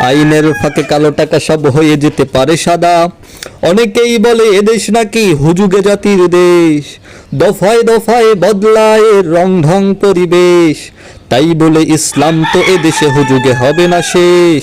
আইনের ফাঁকে কালো টাকা সব হয়ে যেতে পারে সাদা। অনেকেই বলে এদেশ নাকি হুজুগে জাতির দেশ। দফায় দফায় বদলায় রং ঢং পরিবেশ। তাই বলে ইসলাম তো এদেশে হুজুগে হবে না শেষ।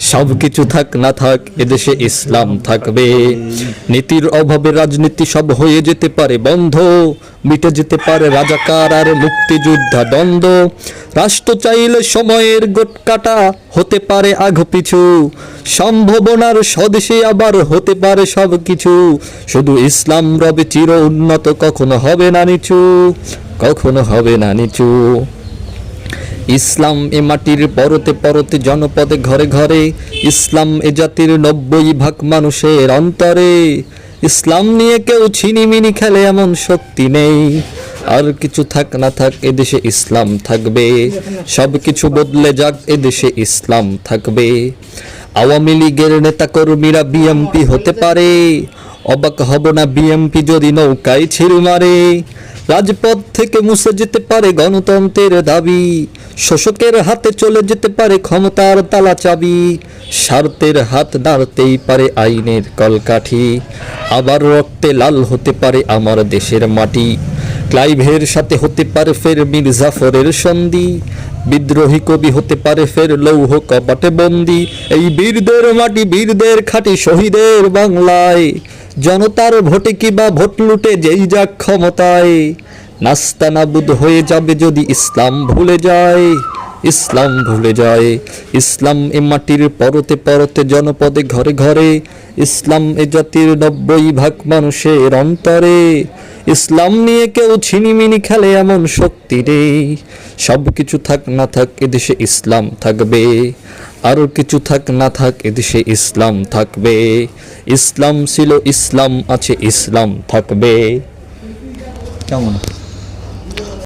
সব কিছু থাক না থাক, এদেশে ইসলাম থাকবে। নীতির অভাবে রাজনীতি সব হয়ে যেতে পারে বন্ধ, মিটে যেতে পারে রাজাকার আর মুক্তিযোদ্ধা দ্বন্দ্ব। রাষ্ট্র চাইলে সময়ের গোট কাটা হতে পারে আগ পিছু, সম্ভাবনার স্বদেশে আবার হতে পারে সব কিছু। শুধু ইসলাম রবে চির উন্নত, কখনো হবে না নিচু, কখনো হবে না নিচু। ইসলাম এ মাটির পরতে পরতে জনপদে ঘরে ঘরে, ইসলাম এ জাতির নব্বই ভাগ মানুষের অন্তরে। ইসলাম নিয়ে কেউ ছিনিমিনি খেলে এমন শক্তি নেই। আর কিছু থাক না থাক, এদেশে ইসলাম থাকবে। সব কিছু বদলে যাক, এদেশে ইসলাম থাকবে। আওয়ামী লীগের নেতাকর্মীরা বিএমপি হতে পারে। অবাক হব না বিএমপি যদি নৌকায় ছিল মারে। রাজপথ থেকে মুছে যেতে পারে গণতন্ত্রের দাবি। শোষকের হাতে চলে যেতে পারে ক্ষমতার তালা চাবি। স্বার্থের হাত নাড়তেই পারে আইনের কলকাঠি। আবার রক্তে লাল হতে পারে আমার দেশের মাটি। ক্লাইভের সাথে হতে পারে ফের মীর জাফরের সন্ধি। বিদ্রোহী কবি হতে পারে ফের লৌহ কপাটে বন্দি। এই বীরদের মাটি, বীরদের খাঁটি শহীদের বাংলায়। জনতার ভোটে কিবা ভোট লুটে যেই যাক ক্ষমতায়। নাস্তা নাবুদ হয়ে যাবে যদি ইসলাম ভুলে যায়, ইসলাম ভুলে যায়। ইসলাম এ মাটির পরতে পরতে জনপদে ঘরে ঘরে, ইসলাম এ জাতির নব্বই ভাগ মানুষের অন্তরে। ইসলাম নিয়ে কেউ ছিনিমিনি খেলে এমন শক্তি নেই। সব কিছু থাক না থাক এদেশে ইসলাম থাকবে। আরও কিছু থাক না থাক এদেশে ইসলাম থাকবে। ইসলাম ছিল ইসলাম, আছে ইসলাম থাকবে। কেমন?